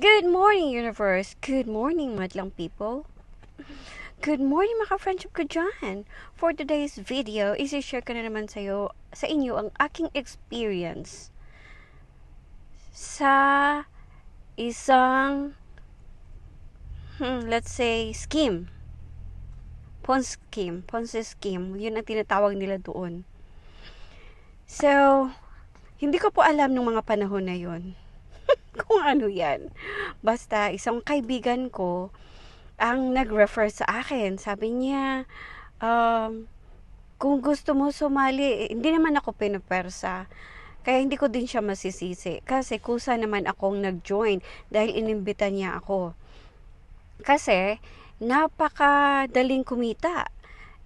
Good morning, universe. Good morning, madlang people. Good morning, mga friendship ko dyan. For today's video, isi-share ko na naman sa'yo, sa inyo ang aking experience sa isang, hmm, let's say, scheme. Ponzi scheme. Ponzi scheme. Yun ang tinatawag nila doon. So, hindi ko po alam ng mga panahon na yun kung ano yan. Basta, isang kaibigan ko ang nag-refer sa akin. Sabi niya, um, kung gusto mo sumali, eh, hindi naman ako pinapersa. Kaya hindi ko din siya masisisi. Kasi kusa naman akong nag-join dahil inimbita niya ako. Kasi, napakadaling kumita.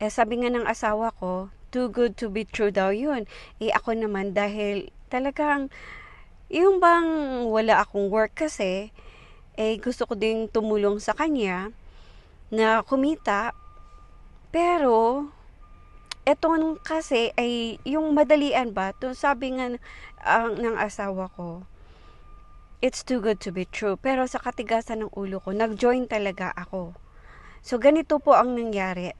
Eh, sabi nga ng asawa ko, too good to be true daw yun. Eh, ako naman dahil talagang yung bang wala akong work kasi, eh gusto ko ding tumulong sa kanya na kumita. Pero, eto kasi ay yung madalian ba, to sabi nga uh, ng asawa ko, it's too good to be true. Pero sa katigasan ng ulo ko, nag-join talaga ako. So, ganito po ang nangyari.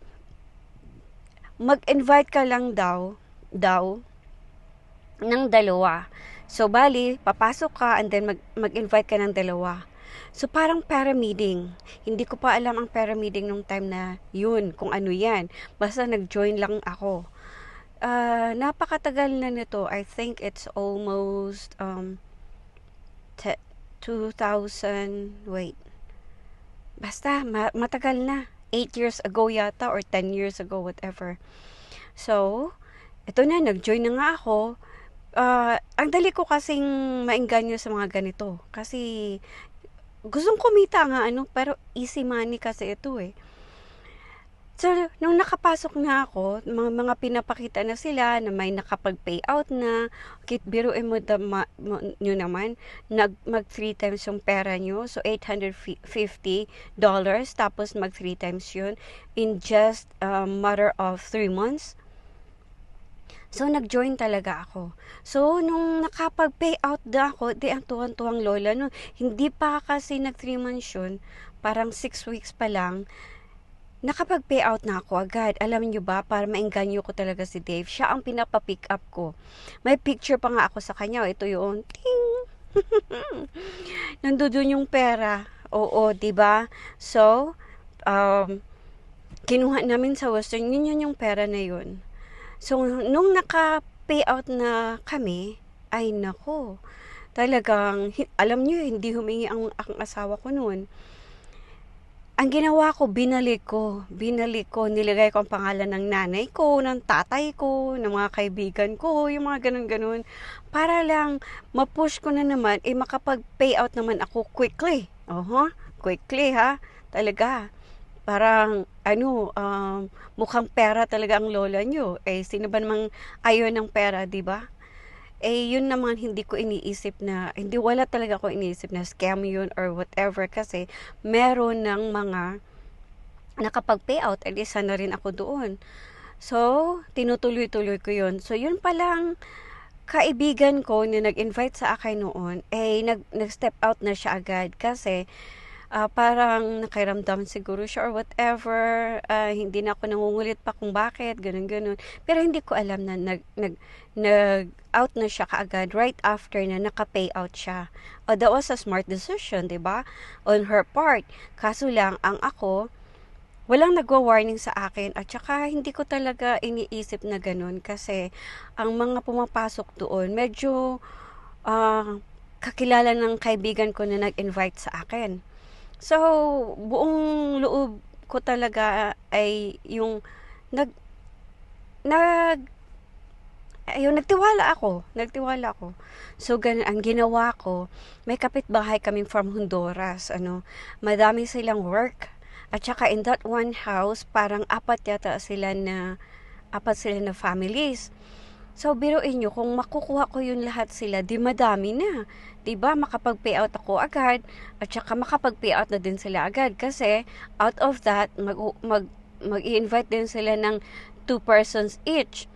Mag-invite ka lang daw, daw, ng dalawa. So, bali, papasok ka and then mag, mag-invite ka ng dalawa. So, parang para-meeting. Hindi ko pa alam ang para-meeting nung time na yun, kung ano yan. Basta nag-join lang ako. Uh, napakatagal na nito. I think it's almost um, 2000, wait. Basta, ma- matagal na. 8 years ago yata or 10 years ago, whatever. So, ito na, nag-join na nga ako uh, ang dali ko kasing maingganyo sa mga ganito. Kasi, gustong kumita nga, ano, pero easy money kasi ito eh. So, nung nakapasok na ako, mga, mga pinapakita na sila na may nakapag-payout na, kit biruin mo, da, ma, mo nyo naman, nag, mag 3 times yung pera nyo, so $850, dollars, tapos mag 3 times yun in just a matter of 3 months. So, nag-join talaga ako. So, nung nakapag-pay out na ako, di ang tuwang-tuwang lola. No, hindi pa kasi nag 3 months yun, parang 6 weeks pa lang, nakapag-pay out na ako agad. Alam niyo ba, para maengganyo ko talaga si Dave, siya ang pinapa-pick up ko. May picture pa nga ako sa kanya. Ito yung ting! Nandoon yung pera. Oo, 'di ba? So, um, kinuha namin sa Western Union yung pera na yun. So, nung naka-payout na kami, ay nako, talagang, alam niyo, hindi humingi ang, ang asawa ko noon. Ang ginawa ko, binalik ko. Binalik ko, nilagay ko ang pangalan ng nanay ko, ng tatay ko, ng mga kaibigan ko, yung mga ganun-ganun. Para lang, mapush ko na naman, eh makapag-payout naman ako quickly. Oho, quickly ha. Talaga parang ano, um, mukhang pera talaga ang lola nyo. Eh, sino ba namang ayaw ng pera, di ba? Eh, yun naman hindi ko iniisip na, hindi wala talaga ko iniisip na scam yun or whatever kasi meron ng mga nakapag-payout, eh isa na rin ako doon. So, tinutuloy-tuloy ko yun. So, yun palang kaibigan ko na nag-invite sa akin noon, eh, nag, nag-step out na siya agad kasi uh, parang nakairamdam siguro siya or whatever. Uh, hindi na ako nangungulit pa kung bakit, ganun ganun. Pero hindi ko alam na nag, nag, nag out na siya kaagad right after na naka-pay out siya. Uh, that was a smart decision, di ba? On her part. Kaso lang, ang ako, walang nagwa-warning sa akin at saka hindi ko talaga iniisip na ganun kasi ang mga pumapasok doon medyo uh, kakilala ng kaibigan ko na nag-invite sa akin. So, buong loob ko talaga ay yung nag nag ayun, nagtiwala ako. Nagtiwala ako. So, ganun, ang ginawa ko, may kapitbahay kaming from Honduras. Ano, madami silang work. At saka in that one house, parang apat yata sila na, apat sila na families. So, biruin nyo, kung makukuha ko yun lahat sila, di madami na. Ba makapag-payout ako agad, at saka makapag-payout na din sila agad. Kasi, out of that, mag, mag, mag-invite din sila ng two persons each.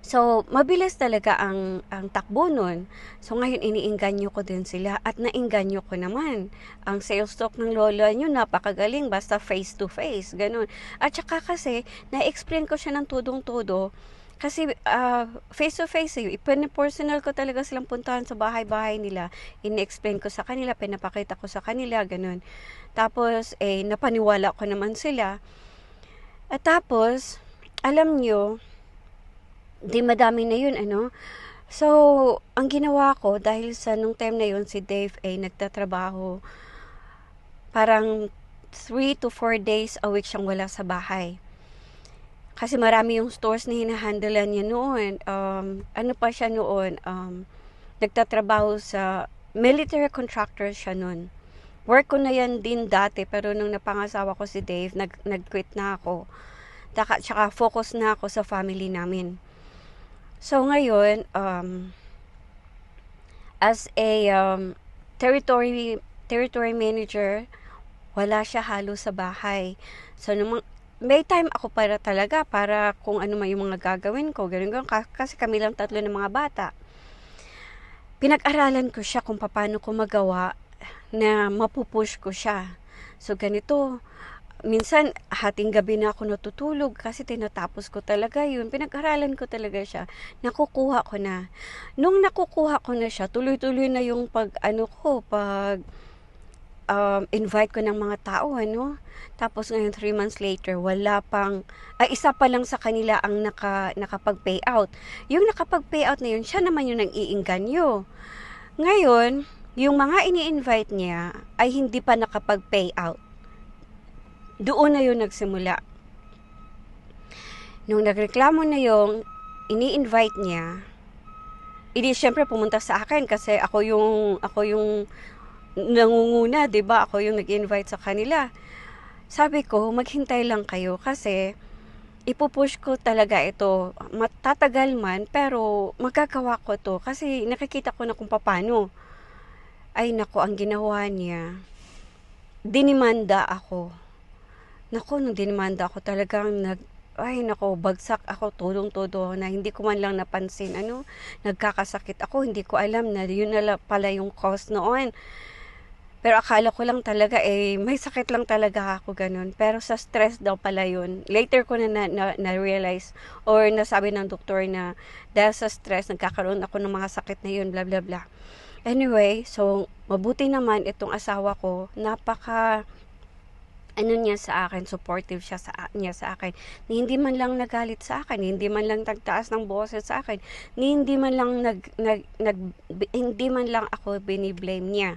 So, mabilis talaga ang, ang takbo nun. So, ngayon iniinganyo ko din sila at nainganyo ko naman. Ang sales talk ng lola nyo, napakagaling, basta face to face, ganun. At saka kasi, na-explain ko siya ng tudong-tudo, kasi uh, face to face eh, personal ko talaga silang puntahan sa bahay-bahay nila. In-explain ko sa kanila, pinapakita ko sa kanila, ganun. Tapos, eh, napaniwala ko naman sila. At tapos, alam nyo, di madami na yun, ano. So, ang ginawa ko, dahil sa nung time na yun, si Dave ay nagtatrabaho, parang 3 to 4 days a week siyang wala sa bahay. Kasi marami yung stores na hinahandlean niya noon. Um, ano pa siya noon? Um, nagtatrabaho sa military contractor siya noon. Work ko na yan din dati, pero nung napangasawa ko si Dave, nag, nag-quit na ako. Taka, tsaka focus na ako sa family namin. So ngayon, um, as a um, territory territory manager, wala siya halo sa bahay. So nung may time ako para talaga para kung ano man yung mga gagawin ko, ganun ganun kasi kami lang tatlo ng mga bata. Pinag-aralan ko siya kung paano ko magawa na mapupush ko siya. So ganito, minsan hating gabi na ako natutulog kasi tinatapos ko talaga yun. Pinag-aralan ko talaga siya. Nakukuha ko na. Nung nakukuha ko na siya, tuloy-tuloy na yung pag ano ko, pag um, invite ko ng mga tao, ano. Tapos ngayon, three months later, wala pang, ay isa pa lang sa kanila ang naka, nakapag-pay out. Yung nakapag-pay out na yun, siya naman yung nang iinganyo. Ngayon, yung mga ini-invite niya ay hindi pa nakapag-pay out doon na yun nagsimula. Nung nagreklamo na yung ini-invite niya, hindi siyempre pumunta sa akin kasi ako yung ako yung nangunguna, 'di ba? Ako yung nag-invite sa kanila. Sabi ko, maghintay lang kayo kasi ipupush ko talaga ito. Matatagal man, pero magagawa ko to kasi nakikita ko na kung paano. Ay nako, ang ginawa niya, dinimanda ako Naku, nung dinimanda ako talagang nag, ay nako, bagsak ako, tulong-todo na hindi ko man lang napansin, ano, nagkakasakit ako, hindi ko alam na yun na pala yung cause noon. Pero akala ko lang talaga, eh, may sakit lang talaga ako ganun. Pero sa stress daw pala yun. Later ko na na-realize na, or nasabi ng doktor na dahil sa stress, nagkakaroon ako ng mga sakit na yun, bla bla bla. Anyway, so mabuti naman itong asawa ko, napaka ano niya sa akin, supportive siya sa niya sa akin. Ni hindi man lang nagalit sa akin, hindi man lang tagtaas ng boses sa akin, ni hindi man lang nag, nag, nag hindi man lang ako biniblame niya.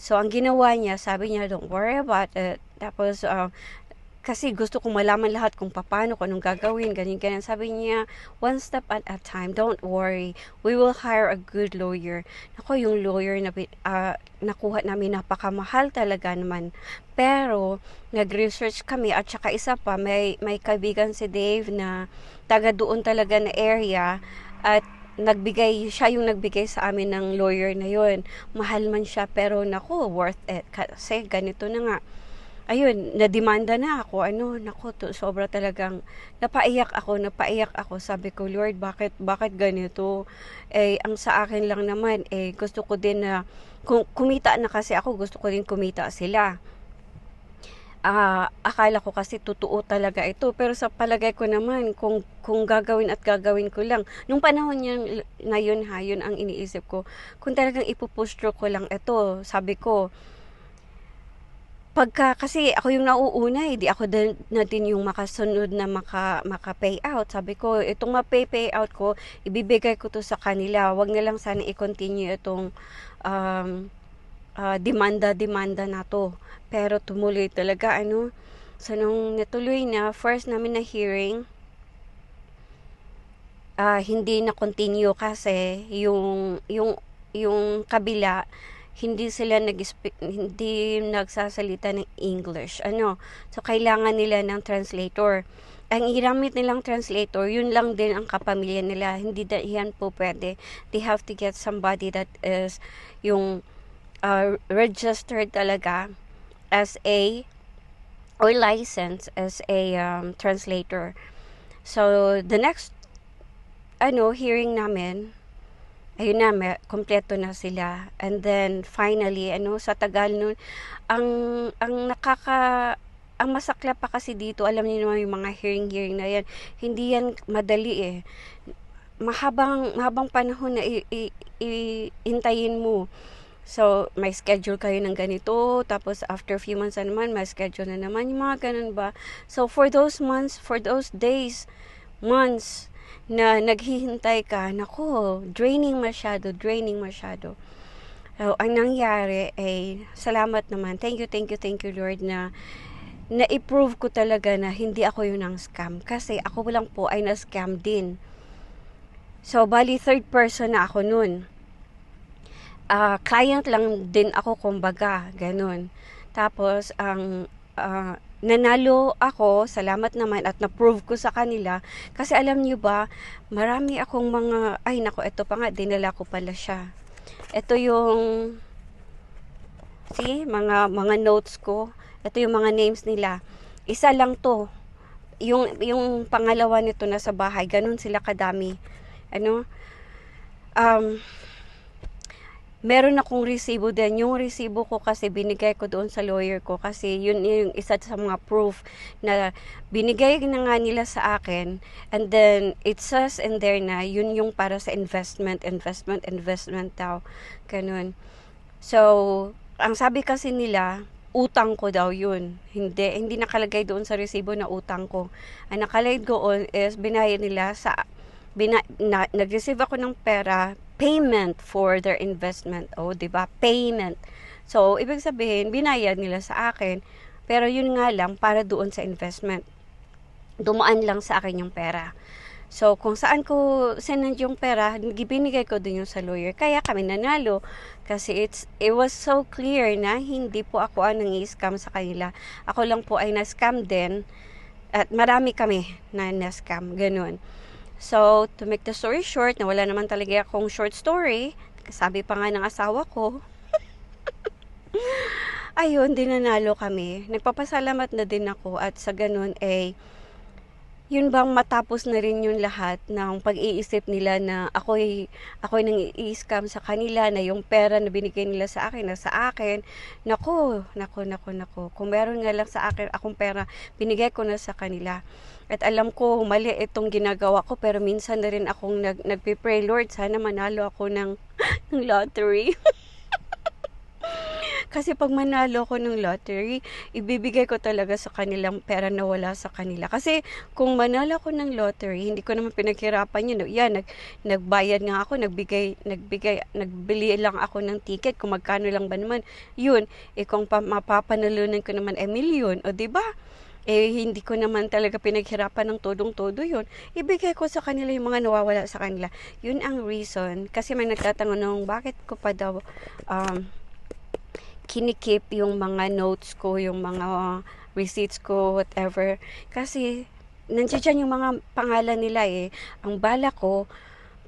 So, ang ginawa niya, sabi niya, don't worry about it. Tapos, uh, kasi gusto kong malaman lahat kung paano, kung anong gagawin, ganyan, ganyan. Sabi niya, one step at a time, don't worry. We will hire a good lawyer. Ako, yung lawyer na uh, nakuha namin, napakamahal talaga naman. Pero, nag-research kami at saka isa pa, may, may kaibigan si Dave na taga doon talaga na area at nagbigay, siya yung nagbigay sa amin ng lawyer na yon Mahal man siya, pero naku, worth it. Kasi ganito na nga ayun, nademanda na ako. Ano, nako, to, sobra talagang napaiyak ako, napaiyak ako. Sabi ko, Lord, bakit bakit ganito? Eh ang sa akin lang naman eh gusto ko din na kumita na kasi ako, gusto ko din kumita sila. Uh, akala ko kasi totoo talaga ito, pero sa palagay ko naman kung kung gagawin at gagawin ko lang. Nung panahon niya na yun ha, yun ang iniisip ko. Kung talagang ipupush through ko lang ito, sabi ko, pagka kasi ako yung nauuna eh, di ako din, na din yung makasunod na maka, maka pay out. Sabi ko, itong ma-pay pay out ko, ibibigay ko to sa kanila. Wag na lang sana i-continue itong um, uh, demanda-demanda na to. Pero tumuloy talaga, ano. So, nung natuloy na, first namin na hearing, uh, hindi na continue kasi yung, yung, yung kabila, hindi sila nag hindi nagsasalita ng English. Ano? So kailangan nila ng translator. Ang iramit nilang translator, yun lang din ang kapamilya nila. Hindi da, yan po pwede. They have to get somebody that is yung uh, registered talaga as a or licensed as a um, translator. So the next ano, hearing namin, ayun na, may, kompleto na sila. And then, finally, ano, sa tagal nun, ang, ang nakaka, ang masakla pa kasi dito, alam niyo naman yung mga hearing-hearing na yan, hindi yan madali eh. Mahabang, mahabang panahon na i, i, i, intayin mo. So, may schedule kayo ng ganito, tapos after few months na naman, may schedule na naman, yung mga ganun ba. So, for those months, for those days, months, na naghihintay ka, nako, draining masyado, draining masyado. So, ang nangyari ay, salamat naman. Thank you, thank you, thank you Lord na na-prove ko talaga na hindi ako yun ang scam. Kasi ako lang po ay na-scam din. So, bali third person na ako nun. Uh, client lang din ako, kumbaga, ganun. Tapos, ang uh, nanalo ako, salamat naman at na-prove ko sa kanila kasi alam niyo ba, marami akong mga ay nako, ito pa nga dinala ko pala siya. Ito yung see, mga mga notes ko. Ito yung mga names nila. Isa lang to. Yung yung pangalawa nito na sa bahay, ganun sila kadami. Ano? Um, meron akong resibo din. Yung resibo ko kasi binigay ko doon sa lawyer ko kasi yun yung isa sa mga proof na binigay na nga nila sa akin and then it says in there na yun yung para sa investment, investment, investment daw. Ganun. So, ang sabi kasi nila, utang ko daw yun. Hindi, hindi nakalagay doon sa resibo na utang ko. Ang nakalagay doon is binayad nila sa, bina, na, nag-receive ako ng pera payment for their investment. O, oh, 'di ba? Payment. So, ibig sabihin, binayad nila sa akin. Pero yun nga lang para doon sa investment. Dumaan lang sa akin yung pera. So, kung saan ko sinend yung pera, binigay ko din yung sa lawyer. Kaya kami nanalo. Kasi it's, it was so clear na hindi po ako ang nang-scam sa kanila. Ako lang po ay na-scam din. At marami kami na na-scam. Ganun. So, to make the story short, na wala naman talaga akong short story, sabi pa nga ng asawa ko, ayun, dinanalo kami. Nagpapasalamat na din ako at sa ganun eh, yun bang matapos na rin yung lahat ng pag-iisip nila na ako'y, ako'y nang i-scam sa kanila, na yung pera na binigay nila sa akin, na sa akin, nako, nako, nako, nako. Kung meron nga lang sa akin, akong pera, binigay ko na sa kanila. At alam ko, mali itong ginagawa ko, pero minsan na rin akong nag, nagpipray, Lord, sana manalo ako ng, ng lottery. Kasi pag manalo ko ng lottery, ibibigay ko talaga sa kanilang pera na wala sa kanila. Kasi kung manalo ko ng lottery, hindi ko naman pinaghirapan yun. Yan, nag, nagbayad nga ako, nagbigay, nagbigay, nagbili lang ako ng ticket, kung magkano lang ba naman. Yun, eh kung pa, mapapanalunan ko naman, eh milyon, o ba? Eh hindi ko naman talaga pinaghirapan ng todong-todo yun. Ibigay ko sa kanila yung mga nawawala sa kanila. Yun ang reason. Kasi may nagtatanong bakit ko pa daw um, kinikip yung mga notes ko, yung mga receipts ko, whatever. Kasi, nandiyan yung mga pangalan nila eh. Ang bala ko,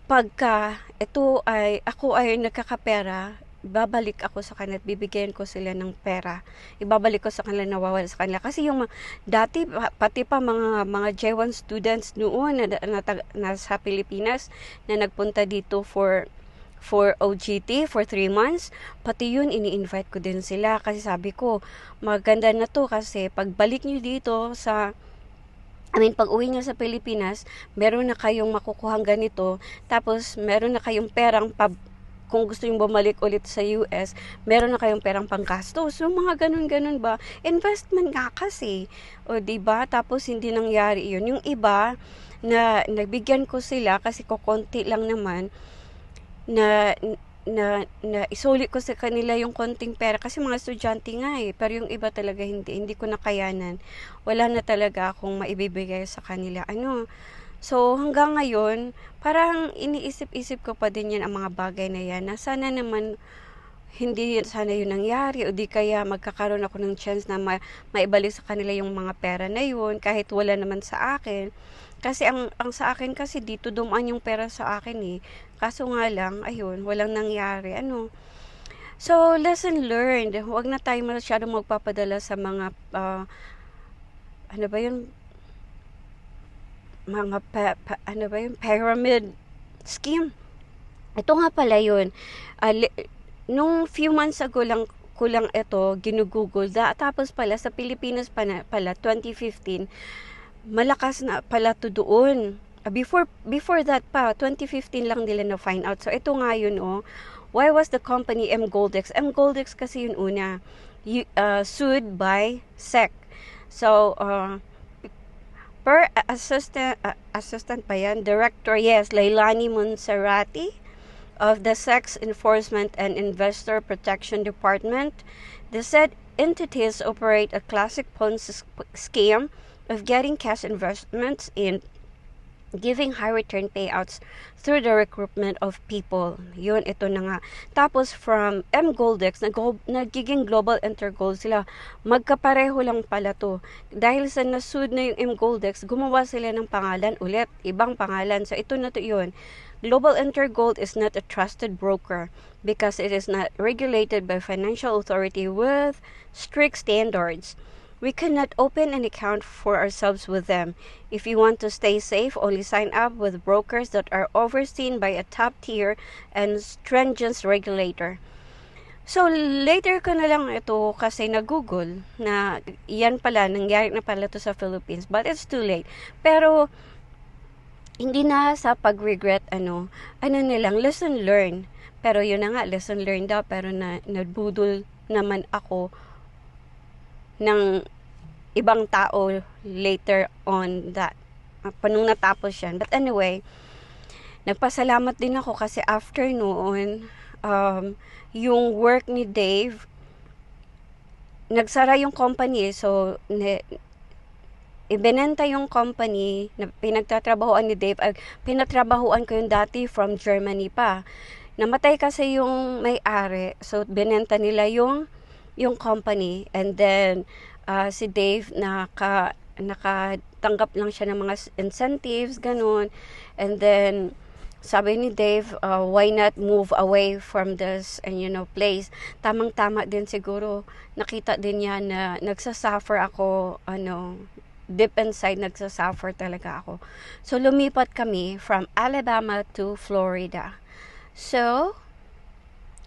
pagka ito ay, ako ay nagkakapera, babalik ako sa kanila at bibigyan ko sila ng pera. Ibabalik ko sa kanila nawawala sa kanila. Kasi yung dati, pati pa mga, mga J1 students noon na, na, na, sa Pilipinas na nagpunta dito for for OGT for 3 months. Pati yun, ini-invite ko din sila kasi sabi ko, maganda na to kasi pagbalik nyo dito sa I mean, pag uwi nyo sa Pilipinas, meron na kayong makukuhang ganito, tapos meron na kayong perang pab kung gusto yung bumalik ulit sa US, meron na kayong perang panggastos. So, mga ganun-ganun ba? Investment nga kasi. O, ba diba? Tapos, hindi nangyari yun. Yung iba, na nagbigyan ko sila kasi ko konti lang naman, na na, na isulit ko sa kanila yung konting pera kasi mga estudyante nga eh pero yung iba talaga hindi hindi ko nakayanan wala na talaga akong maibibigay sa kanila ano so hanggang ngayon parang iniisip-isip ko pa din yan ang mga bagay na yan na sana naman hindi sana yun nangyari o di kaya magkakaroon ako ng chance na ma- maibalik sa kanila yung mga pera na yun kahit wala naman sa akin kasi ang, ang sa akin kasi dito dumaan yung pera sa akin eh. Kaso nga lang, ayun, walang nangyari. Ano? So, lesson learned. Huwag na tayo masyado magpapadala sa mga, uh, ano ba yun? Mga pa, pa, ano ba yung pyramid scheme. Ito nga pala yun. Uh, nung few months ago lang kulang ito, ginugugol. Da, tapos pala sa Pilipinas pa na, pala 2015, malakas na pala to doon. Uh, before before that pa 2015 lang nila na find out. So ito nga yun oh. Why was the company M Goldex? M Goldex kasi yun una you, uh, sued by SEC. So uh, per assistant uh, assistant pa yan, director yes, Leilani Monserrati of the Sex Enforcement and Investor Protection Department. The said entities operate a classic Ponzi scheme of getting cash investments in giving high return payouts through the recruitment of people. Yun, ito na nga. Tapos from M Goldex, nag nagiging Global Intergold sila. Magkapareho lang pala to. Dahil sa nasud na yung M Goldex, gumawa sila ng pangalan ulit. Ibang pangalan. So ito na to yun. Global Intergold is not a trusted broker because it is not regulated by financial authority with strict standards. We cannot open an account for ourselves with them. If you want to stay safe, only sign up with brokers that are overseen by a top tier and stringent regulator. So, later ko na lang ito kasi na-google na yan pala, nangyari na pala to sa Philippines. But it's too late. Pero, hindi na sa pag-regret ano, ano nilang lesson learned. Pero yun na nga, lesson learned daw, pero na, nabudol naman ako ng ibang tao later on that. Panong natapos yan. But anyway, nagpasalamat din ako kasi after noon, um, yung work ni Dave, nagsara yung company. So, ne, ibinenta yung company na pinagtatrabahoan ni Dave. Uh, pinatrabahoan ko yung dati from Germany pa. Namatay kasi yung may-ari. So, binenta nila yung yung company. And then, uh, si Dave naka, nakatanggap lang siya ng mga incentives, ganun. And then, sabi ni Dave, uh, why not move away from this and you know place? Tamang-tama din siguro nakita din niya na nagsasuffer ako ano deep inside nagsasuffer talaga ako. So, lumipat kami from Alabama to Florida. So,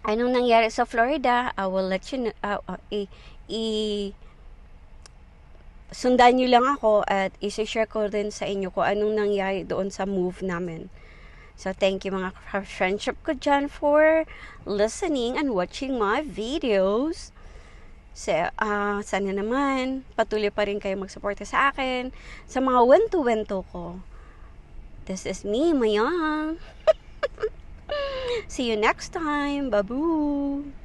anong nangyari sa Florida? I will let you know, uh, uh, i, i, sundan nyo lang ako at isi-share ko rin sa inyo kung anong nangyari doon sa move namin. So, thank you mga friendship ko dyan for listening and watching my videos. So, uh, sana naman, patuloy pa rin kayo magsuporta sa akin, sa mga wento-wento ko. This is me, Mayang. See you next time. Babu!